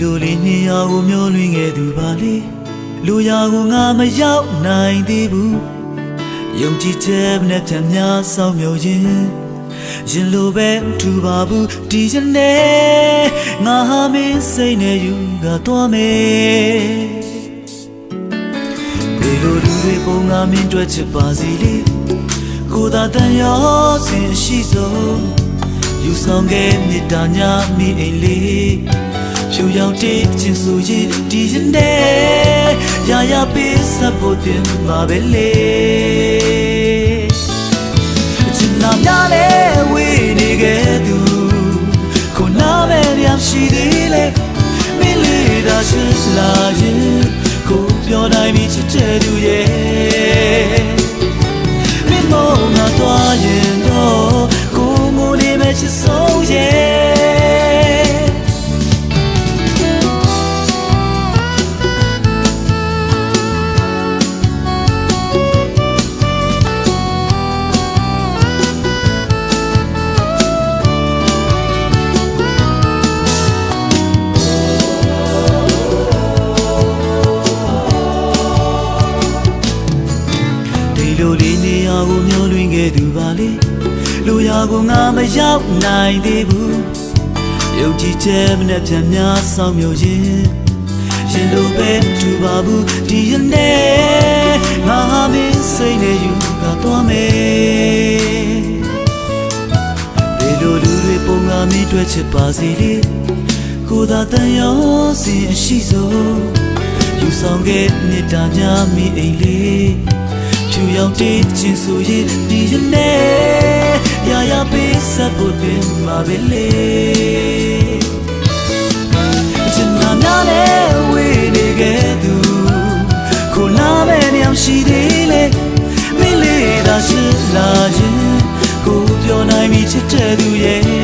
လိုလေးနှစ်ယောက်ကိုမျိုးလွင်ခဲ့သူပါလေလူရာကိုငါမရောက်နိုင်သေးဘူးယုံကြည်ချက်နဲ့ဖြတ်များဆောင်မြုံရင်ရင်လိုပဲမထူပါဘူးဒီရက်နဲ့ငါဟာမင်းစိတ်နဲ့ယူကတော့မယ်ဒီလိုလူတွေပုံငါမင်းတွေ့ချစ်ပါစီလေကိုသာတန်ရောစင်ရှိဆုံး ယူဆောင်ခဲ့မြတ်တာညာမိအိမ်လေးဖြူရောင်တေးချင်းဆိုရင်ဒီရင်နဲ့ရာရာပေးစပ်ဖို့တင်ပါပဲလေချင်နာများလဲဝေးနေခဲ့သူကိုနာမဲရရှိသေးလေမင်းလေးသာချစ်လာရင်ကိုပြောနိုင်ပြီချစ်တဲ့သူရဲ့ နေမဲ့ လိုလေးနေရာကိုမျောလွင်ခဲ့သူပါလေလူရာကိုငါမရောက်နိုင်သေးဘူးယုံကြည်ချက်နဲ့ပြန်များဆောင်မြုံရင်ရှင်လိုပဲထူပါဘူးဒီရနဲ့ငါဟာမင်းစိတ်နဲ့ယူကတော့မယ်ဒီလိုလူတွေပုံငါမင်းတွေ့ချစ်ပါစီလေကိုသာတန်ရောစီအရှိဆုံးယူဆောင်ခဲ့မြတ်တာများမိအိမ်လေးဖြူ ရောင်တေးချင်းဆိုရင်ဒီရနဲ့ရာရာပေးစပ်ဖို့တင်မှာပဲလေချင်နာများနဲ့ဝေးနေခဲ့သူကိုလာမဲ့ညောင်ရှိသေးလေမင်းလေးသာရှိလာရင်ကိုပြောနိုင်ပြီချစ်တဲ့သူရဲ့